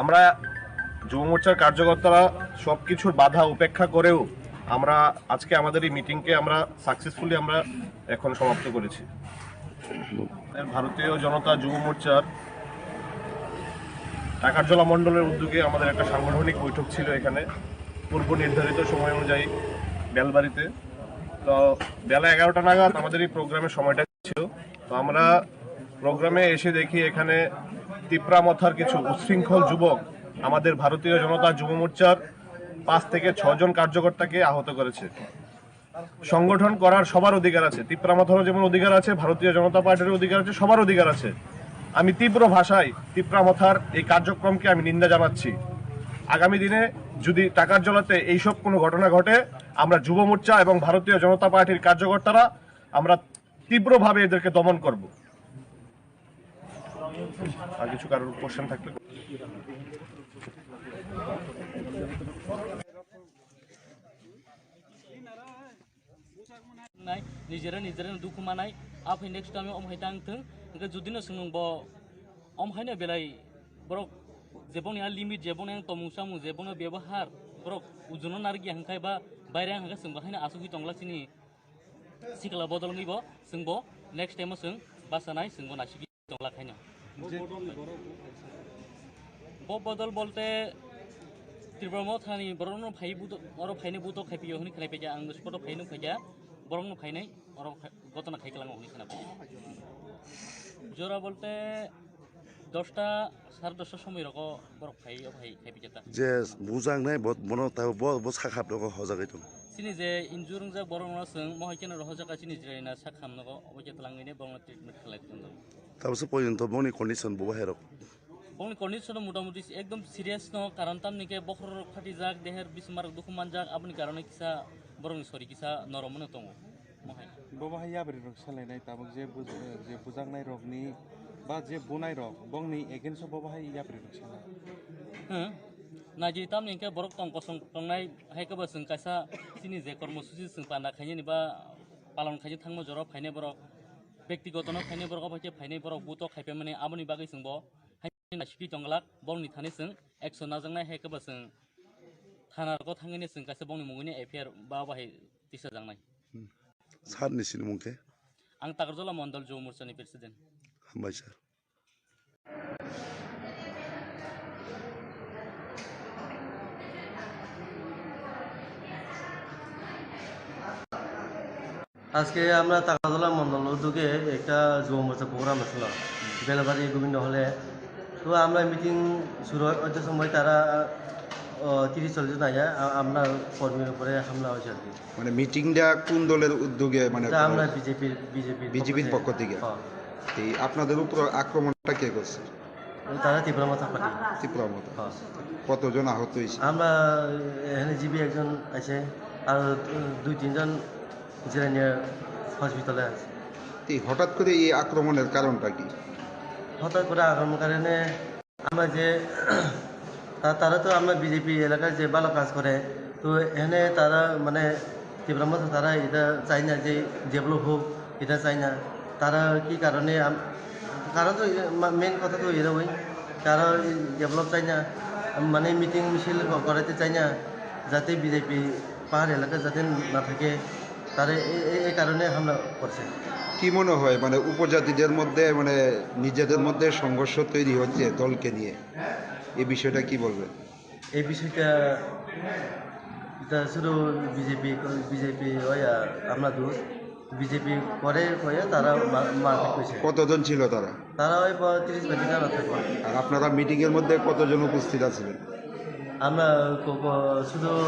আমরা যুব মোর্চার কার্যকর্তারা সব কিছুর বাধা উপেক্ষা করেও আমরা আজকে আমাদের এই মিটিংকে আমরা সাকসেসফুলি আমরা এখন সমাপ্ত করেছি। ভারতীয় জনতা যুব মোর্চার টাকারজলা মণ্ডলের উদ্যোগে আমাদের একটা সাংগঠনিক বৈঠক ছিল এখানে। পূর্ব নির্ধারিত সময় অনুযায়ী বেলবাড়িতে। তো বেলা এগারোটা নাগাদ আমাদের এই প্রোগ্রামের সময়টা ছিল। তো আমরা প্রোগ্রামে এসে দেখি এখানে তিপ্রামথার কিছু উচ্ছৃঙ্খল যুবক, আমাদের ভারতীয় জনতা যুব মোর্চার পাঁচ থেকে ছজন কার্যকর্তাকে আহত করেছে। সংগঠন করার সবার অধিকার আছে। তিপ্রামথারও যেমন অধিকার আছে, ভারতীয় জনতা পার্টির অধিকার আছে, সবার অধিকার আছে। আমি তীব্র ভাষায় তিপ্রামথার এই কার্যক্রমকে আমি নিন্দা জানাচ্ছি। আগামী দিনে যদি টাকার জলাতে এইসব কোনো ঘটনা ঘটে, আমরা যুব মোর্চা এবং ভারতীয় জনতা পার্টির কার্যকর্তারা আমরা তীব্রভাবে এদেরকে দমন করব। আর কিছু কারোর কোশ্চেন থাকলে নিজেরা নিজেরা দুঃখ মানাই। আপনি নেক্সট টাইমে অমহাই দাংথং যদি না সুনুং ব অমহাইনো বেলাই। ব্রক যেবন ইয়া লিমিট যেবন তমু সামু যেবন ব্যবহার ব্রক আর গিয়ে হাংখাই বা বাইরে হাংখা সুংবাহাইনো আসুহি টংলাসিনি সিকলা বদলনিব সুংব নেক্সট টাইমও সুং বাসানাই সুংব নাসিকি টংলাখাইনো ব বদল বলতে ত্রিব্রহ্ম থানি বরং ভাই বুদ অর খাইপি হনি খাই পাইজা আং স্পট ভাইন খাইজা বরং ভাইনাই অর গতনা খাইকলাং হনি খানা পাই জোরা বলতে দশটা সাড়ে দশটার সময় রক বরফ খাই খাইপি যে বুজাং নাই বত যে যা মহাইকেন ট্রিটমেন্ট তাৰপিছত পৰ্যন্ত বনি কণ্ডিশ্যন বহু হেৰক বনি কণ্ডিশ্যন মোটামুটি একদম চিৰিয়াছ নহয় কাৰণ তাৰ নেকি বখৰ ফাটি যাক দেহৰ বিছ মাৰক দুখমান যাক আপুনি কাৰণে কিছা বৰং চৰি কিছা নৰম নে তঙ। ৰোগ চেলাইনাই তাক যে যে বুজাংনাই ৰোগনি বা যে বংনি যদি তাম নিকে বৰক সং কাইসা যে কৰ্মসূচী সং পানা খাইনি বা পালন খাইনি থাংম জৰ ফাইনে বৰক। ব্যক্তিগত খাইনাইবর্গ হচ্ছে ফাইনাইবর্গ গুত খাইপে মানে আমি বাকি সঙ্গ সিপি জঙ্গলাক বংনি থানে সঙ্গ একশো না জাগাই হেক থানারক থাঙিনে সঙ্গ কাছে বংনি মঙ্গিনে এফেয়ার বা বাহাই তিসা জাগাই স্যার মুখে আং তাগরজলা মন্ডল যুব মোর্চানি প্রেসিডেন্ট স্যার আজকে আমরা তাকাতলা মন্ডল উদ্যোগে একটা যুব মোর্চা প্রোগ্রাম ছিল বেলাবাড়ি গোবিন্দ হলে। তো আমরা মিটিং শুরু হয় ওই সময় তারা তিরিশ চল্লিশ নাই আমরা কর্মীর উপরে হামলা হয়েছে আর কি। মানে মিটিংটা কোন দলের উদ্যোগে মানে আমরা বিজেপির বিজেপির বিজেপির পক্ষ থেকে? এই আপনাদের উপর আক্রমণটা কে করছে? তারা তীব্র মাথা পাঠি ত্রিপুরা মতো হ্যাঁ। কতজন আহত হয়েছে? আমরা এখানে জিবি একজন আছে আর দুই তিনজন জিরানিয়া হসপিটালে আছে। এই হঠাৎ করে এই আক্রমণের কারণটা কি? হঠাৎ করে আগামী কারণে আমরা যে তারা তো আমরা বিজেপি এলাকায় যে ভালো কাজ করে তো এখানে তারা মানে তীব্র মতো তারা এটা চাই না যে ডেভেলপ হোক এটা চাই না। তারা কি কারণে কারণ তো মেন কথা তো এরকমই তারা ডেভেলপ চাই না মানে মিটিং মিছিল করাতে চাই না যাতে বিজেপি পাহাড় এলাকা যাতে না থাকে। তারা এই- কারণে হামলা করছে। কি মনে হয় মানে উপজাতিদের মধ্যে মানে নিজেদের মধ্যে সংঘর্ষ তৈরি হচ্ছে দলকে নিয়ে? এই বিষয়টা কি বলবেন? এই বিষয়টা এটা শুধু বিজেপি বিজেপি হইয়া আমরা দোষ। বিজেপি করে হইয়া তারা কতজন ছিল তারা? তারা ওই তিরিশ জন আর আপনারা মিটিং এর মধ্যে কতজন উপস্থিত আছিলেন? আমরা শুধু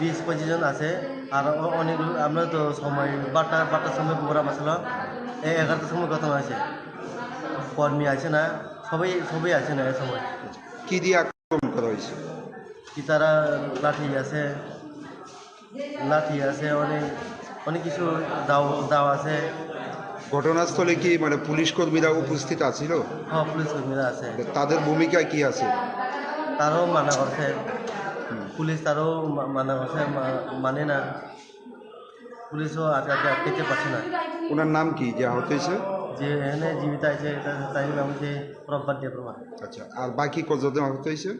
বিশ পঁচিশ জন আছে। আর অনেক আমরা তো সময় বারোটা বারোটার সময় প্রোগ্রাম আসলাম এই এগারোটার সময় কথা হয়েছে। কর্মী আছে না? সবাই সবাই আছে না এই সময়? কি দিয়ে আক্রমণ করা হয়েছে? কি তারা লাঠি আছে? লাঠি আছে অনেক অনেক কিছু দাও দাও আছে। ঘটনাস্থলে কি মানে পুলিশ কর্মীরা উপস্থিত আছিল? হ্যাঁ পুলিশ কর্মীরা আছে। তাদের ভূমিকা কি আছে? তারাও মানা করছে। পুলিশ তারাও মানা করছে মানে না। পুলিশও আটকাতে আটকাতে পারছে না। ওনার নাম কি? যে আহত হয়েছে? যে এখানে জীবিত আছে তাই নাম হচ্ছে রব্বার দেবরমা আচ্ছা আর বাকি কতজন আহত হয়েছে?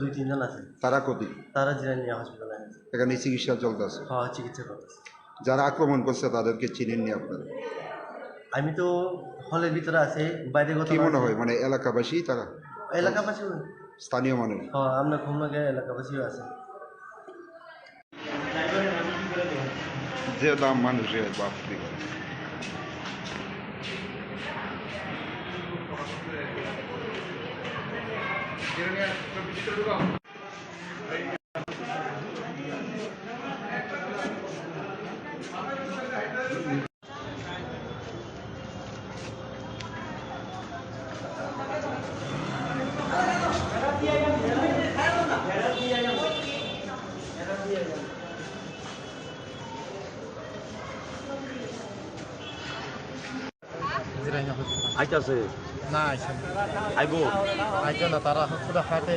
দুই তিনজন আছে। তারা কত তারা জিরানিয়া হসপিটালে আছে। এখানে চিকিৎসা চলতেছে হওয়া চিকিৎসা করতেছে যারা আক্রমণ করছে তাদেরকে চিনেননি আপনারা? আমি তো হলের ভিতরে আছি বাইরে কি মনে হয়? মানে এলাকাবাসী তারা? এলাকাবাসী স্থানীয় মানুষ হ্যাঁ আমরা খুলনাকে এলাকাবাসীও আছে যে দাম মানুষের বাপরে জিরাইনা হচ্ছে আইতাছে না আইছে আইব আইতো না তারা হচ্ছে হাতে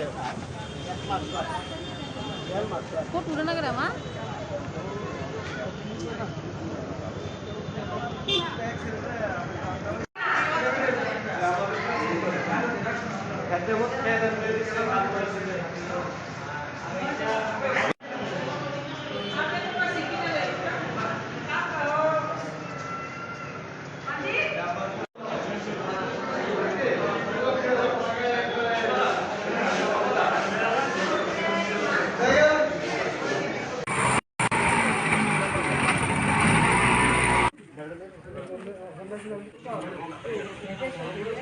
কোট উড়ে